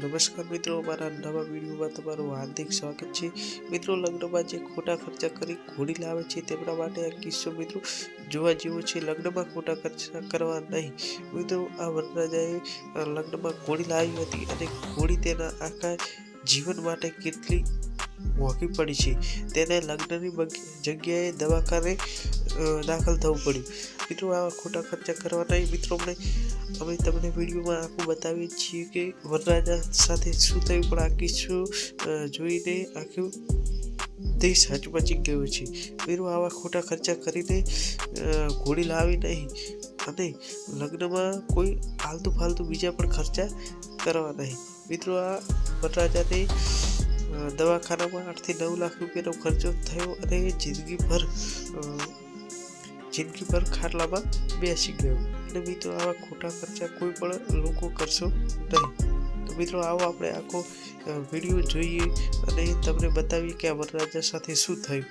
નમસ્કાર મિત્રો મારા નવા વિડીયોમાં તમારું હાર્દિક સ્વાગત છે. મિત્રો, લગ્નમાં જે ખોટા ખર્ચા કરી ઘોડી લાવે છે તેમના માટે આ કિસ્સો મિત્રો જોવા જેવો છે. લગ્નમાં ખોટા ખર્ચા કરવા નહીં. મિત્રો, આ વરરાજાએ લગ્નમાં ઘોડી લાવી હતી અને ઘોડી તેના આખા જીવન માટે કેટલી મોંઘી પડી છે. તેને લગ્નની જગ્યાએ દવાખાને દાખલ થવું પડ્યું. મિત્રો, આવા ખોટા ખર્ચા કરવા નહીં મિત્રો અમને, અમે તમને વિડીયોમાં આખું બતાવીએ છીએ કે વરરાજા સાથે શું થયું, પણ આ કિસ્સો જોઈને આખું દેશ હચમચી ગયો છે. મિત્રો, આવા ખોટા ખર્ચા કરીને ઘોડી લાવી નહીં અને લગ્નમાં કોઈ આલતુ ફાલતુ બીજા પણ ખર્ચા કરવા નહીં. મિત્રો, આ વરરાજાને દવાખાનામાં આઠથી નવ લાખ રૂપિયાનો ખર્ચો થયો અને જિંદગીભર જિંદગીભર ખાટલામાં બેસી ગયો. અને મિત્રો, આવા ખોટા ખર્ચા કોઈ પણ લોકો કરશો નહીં. તો મિત્રો, આવો આપણે આખો વીડિયો જોઈએ અને તમને બતાવીએ કે આ વરરાજા સાથે શું થયું.